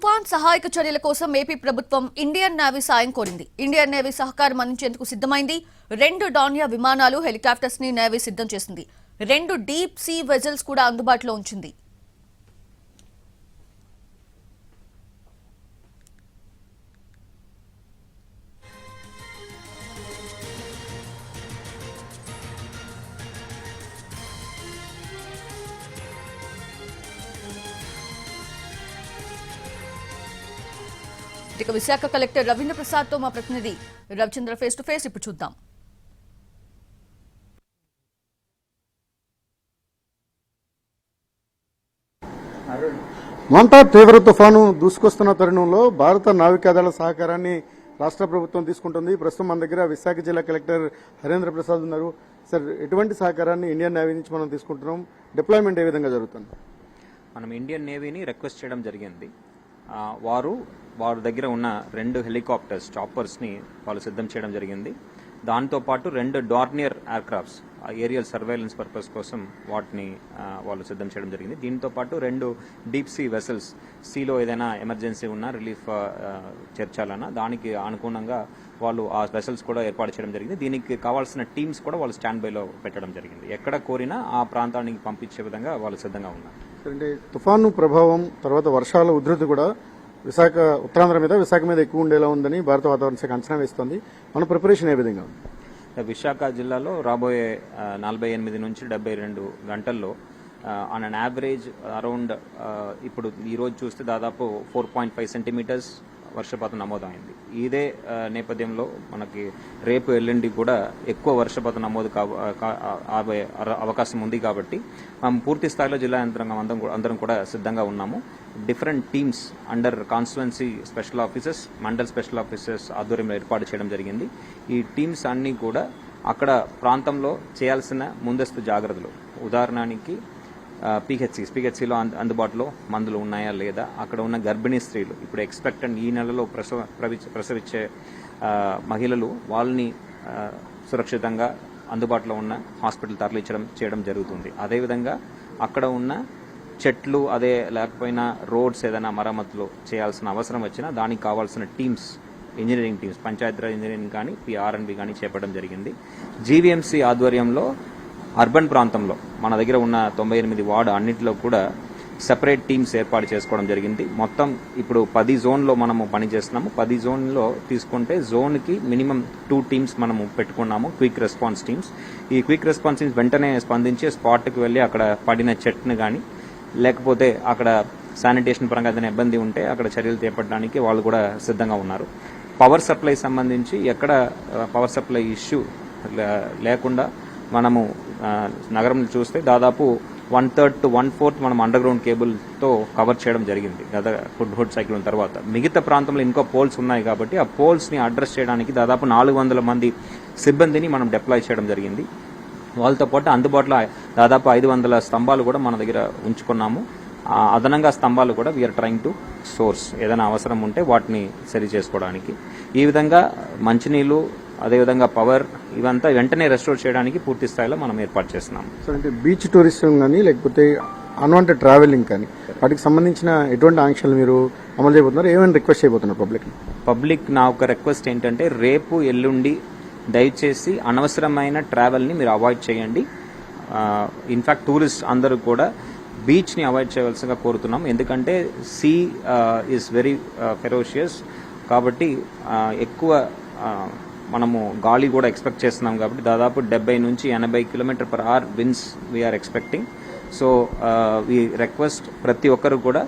తుఫాన్ సహాయక చర్యల కోసం ఏపీ ప్రభుత్వం ఇండియన్ నేవీ సాయం కోరింది. ఇండియన్ నేవీ సహకారం అందించేందుకు సిద్ధమైంది. రెండు డానియా విమానాలు హెలికాప్టర్స్ని నేవీ సిద్ధం చేసింది. రెండు డీప్ సీ వెజల్స్ కూడా అందుబాటులో ఉంచింది. ఇక విశాఖ కలెక్టర్ రవీంద్ర ప్రసాద్తో మా ప్రతినిధి రవిచంద్ర ఫేస్ టు ఫేస్ ఇప్పుడు చూద్దాం. మంతా తీవ్ర తుఫాను దూసుకొస్తున్న తరుణంలో భారత నావికాదళ సహకారాన్ని రాష్ట్ర ప్రభుత్వం తీసుకుంటుంది. ప్రస్తుతం మన దగ్గర విశాఖ జిల్లా కలెక్టర్ హరేంద్ర ప్రసాద్ ఉన్నారు. సార్ ఎటువంటి సహకారాన్ని ఇండియన్ నేవీ నుంచి మనం తీసుకుంటున్నాం? డిప్లాయ్మెంట్ ఏ విధంగా జరుగుతుంది? మనం ఇండియన్ నేవీని రిక్వెస్ట్ చేయడం జరిగింది. వారు వారి దగ్గర ఉన్న రెండు హెలికాప్టర్స్ చాపర్స్ని వాళ్ళు సిద్ధం చేయడం జరిగింది. దాంతోపాటు రెండు Dornier aircrafts aerial surveillance purpose కోసం వాటిని వాళ్ళు సిద్ధం చేయడం జరిగింది. దీంతో పాటు రెండు డీప్ సీ వెసల్స్ సీలో ఏదైనా ఎమర్జెన్సీ ఉన్నా రిలీఫ్ చేర్చాలన్నా దానికి అనుగుణంగా వాళ్ళు ఆ వెసల్స్ కూడా ఏర్పాటు చేయడం జరిగింది. దీనికి కావాల్సిన టీమ్స్ కూడా వాళ్ళు స్టాండ్ బైలో పెట్టడం జరిగింది. ఎక్కడ కోరినా ఆ ప్రాంతానికి పంపించే విధంగా వాళ్ళు సిద్ధంగా ఉన్నారు. అంటే తుఫాను ప్రభావం తర్వాత వర్షాల ఉధృతి కూడా విశాఖ ఉత్తరాంధ్ర మీద విశాఖ మీద ఎక్కువ ఉండేలా ఉందని భారత వాతావరణ శాఖ అంచనా వేస్తోంది. మన ప్రిపరేషన్ ఏ విధంగా ఉంది? విశాఖ జిల్లాలో రాబోయే నలభై ఎనిమిది నుంచి డెబ్బై రెండు గంటల్లో ఆన్ అన్ యావరేజ్ అరౌండ్ ఇప్పుడు ఈ రోజు చూస్తే దాదాపు ఫోర్ పాయింట్ ఫైవ్ సెంటీమీటర్స్ వర్షపాతం నమోదైంది. ఇదే నేపథ్యంలో మనకి రేపు ఎల్లుండి కూడా ఎక్కువ వర్షపాతం నమోదు కా- అవకాశం ఉంది కాబట్టి మనం పూర్తి స్థాయిలో జిల్లా యంత్రాంగం అందరం కూడా- అందరం కూడా సిద్ధంగా ఉన్నాము. Different teams under constituency special officers mandal special officers ఆధ్వర్యంలో ఏర్పాటు చేయడం జరిగింది. ఈ టీమ్స్ అన్నీ కూడా అక్కడ ప్రాంతంలో చేయాల్సిన ముందస్తు జాగ్రత్తలు. ఉదాహరణకి పీహెచ్సి పీహెచ్సిలో అందుబాటులో మందులు ఉన్నాయా లేదా? అక్కడ ఉన్న గర్భిణీ స్త్రీలు ఇప్పుడు ఎక్స్పెక్టెంట్ ఈ నెలలో ప్రసవ ప్రవి- ప్రసవించే మహిళలు వాళ్ళని సురక్షితంగా అందుబాటులో ఉన్న హాస్పిటల్ తరలించడం చేయడం జరుగుతుంది. అదేవిధంగా అక్కడ ఉన్న చెట్లు అదే లేకపోయినా రోడ్స్ ఏదైనా మరమ్మతులు చేయాల్సిన అవసరం వచ్చినా దానికి కావాల్సిన teams engineering teams Panchayati Raj engineering కానీ పిఆర్ఎన్బి కానీ చేపట్టడం జరిగింది. జీవీఎంసీ ఆధ్వర్యంలో అర్బన్ ప్రాంతంలో మన దగ్గర ఉన్న తొంభై ఎనిమిది వార్డు అన్నింటిలో కూడా సెపరేట్ టీమ్స్ ఏర్పాటు చేసుకోవడం జరిగింది. మొత్తం ఇప్పుడు పది జోన్లో మనము పనిచేస్తున్నాము. పది జోన్లో తీసుకుంటే జోన్కి మినిమం టూ టీమ్స్ మనము పెట్టుకున్నాము క్విక్ రెస్పాన్స్ టీమ్స్ ఈ క్విక్ రెస్పాన్స్ టీమ్స్ వెంటనే స్పందించి స్పాట్కి వెళ్ళి అక్కడ పడిన చెట్ని కానీ లేకపోతే అక్కడ శానిటేషన్ పరంగా ఏదైనా ఇబ్బంది ఉంటే అక్కడ చర్యలు చేపట్టడానికి వాళ్ళు కూడా సిద్ధంగా ఉన్నారు. పవర్ సప్లై సంబంధించి ఎక్కడ పవర్ సప్లై ఇష్యూ లేకుండా మనము నగరం చూస్తే దాదాపు one third to one fourth మనం అండర్ గ్రౌండ్ కేబుల్తో కవర్ చేయడం జరిగింది. గత హుడ్ హుడ్ సైక్లోన్ తర్వాత. మిగతా ప్రాంతంలో ఇంకో పోల్స్ ఉన్నాయి కాబట్టి ఆ పోల్స్ని అడ్రస్ చేయడానికి దాదాపు నాలుగు వందల మంది సిబ్బందిని మనం డిప్లాయ్ చేయడం జరిగింది. వాళ్ళతో పాటు అందుబాటులో దాదాపు ఐదు వందల స్తంభాలు కూడా మన దగ్గర ఉంచుకున్నాము. అదనంగా స్తంభాలు కూడా వీఆర్ ట్రైంగ్ టు సోర్స్ ఏదైనా అవసరం ఉంటే వాటిని సరి చేసుకోవడానికి. ఈ విధంగా మంచినీళ్ళు అదేవిధంగా పవర్ ఇవంతా వెంటనే రెస్టోర్ చేయడానికి పూర్తి స్థాయిలో మనం ఏర్పాటు చేస్తున్నాము సార్ అంటే బీచ్ టూరిజం కానీ లేకపోతే అన్వాంటెడ్ ట్రావెలింగ్ కానీ వాటికి సంబంధించిన ఎటువంటి ఆంక్షలు మీరు అమలు చేయబోతున్నారు? ఏమైనా రిక్వెస్ట్ చేయబోతున్నారు పబ్లిక్ పబ్లిక్ నా ఒక రిక్వెస్ట్ ఏంటంటే రేపు ఎల్లుండి దయచేసి అనవసరమైన ట్రావెల్ని మీరు అవాయిడ్ చేయండి. ఇన్ఫాక్ట్ టూరిస్ట్ అందరూ కూడా బీచ్ని అవాయిడ్ చేయవలసిగా కోరుతున్నాం. ఎందుకంటే సీ ఈజ్ వెరీ ఫెరోషియస్ కాబట్టి ఎక్కువ మనము గాలి కూడా ఎక్స్పెక్ట్ చేస్తున్నాం కాబట్టి దాదాపు డెబ్బై నుంచి ఎనభై kilometre per hour winds we're expecting so ఈ రిక్వెస్ట్ ప్రతి ఒక్కరు కూడా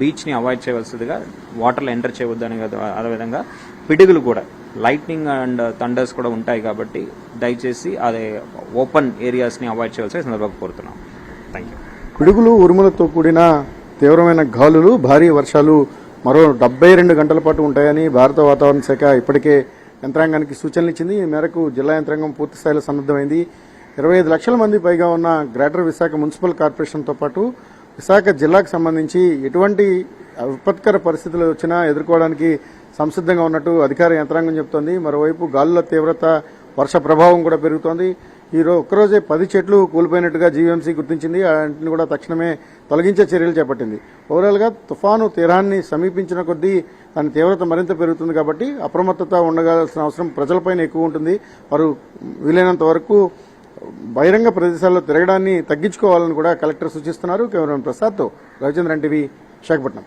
బీచ్ని అవాయిడ్ చేయవలసిందిగా వాటర్లో ఎంటర్ చేయవద్దు అనే అదేవిధంగా పిడుగులు కూడా లైట్నింగ్ అండ్ థండర్స్ కూడా ఉంటాయి కాబట్టి దయచేసి అదే ఓపెన్ ఏరియాస్ని అవాయిడ్ చేయవలసి సందర్భంగా కోరుతున్నాం. థ్యాంక్ యూ పిడుగులు ఉరుములతో కూడిన తీవ్రమైన గాలులు భారీ వర్షాలు మరో డెబ్బై రెండు గంటల పాటు ఉంటాయని భారత వాతావరణ శాఖ ఇప్పటికే యంత్రాంగానికి సూచనలు ఇచ్చింది. ఈ మేరకు జిల్లా యంత్రాంగం పూర్తి స్థాయిలో సన్నద్దమైంది ఇరవై ఐదు లక్షల మంది పైగా ఉన్న గ్రేటర్ విశాఖ మున్సిపల్ కార్పొరేషన్తో పాటు విశాఖ జిల్లాకు సంబంధించి ఎటువంటి విపత్కర పరిస్థితులు వచ్చినా ఎదుర్కోవడానికి సంసిద్ధంగా ఉన్నట్టు అధికార యంత్రాంగం చెబుతోంది. మరోవైపు గాలుల తీవ్రత వర్ష ప్రభావం కూడా పెరుగుతోంది. ఈరోజు ఒక్కరోజే పది చెట్లు కూలిపోయినట్టుగా జీవీఎంసీ గుర్తించింది. వాటిని కూడా తక్షణమే తొలగించే చర్యలు చేపట్టింది. ఓవరాల్గా తుఫాను తీరాన్ని సమీపించిన కొద్దీ దాని తీవ్రత మరింత పెరుగుతుంది కాబట్టి అప్రమత్తత ఉండగాల్సిన అవసరం ప్రజలపైన ఎక్కువ ఉంటుంది. వారు వీలైనంత వరకు బహిరంగ ప్రదేశాల్లో తిరగడాన్ని తగ్గించుకోవాలని కూడా కలెక్టర్ సూచిస్తున్నారు. కెమెరామెన్ ప్రసాద్తో రవిచంద్రన్ టీవీ విశాఖపట్నం.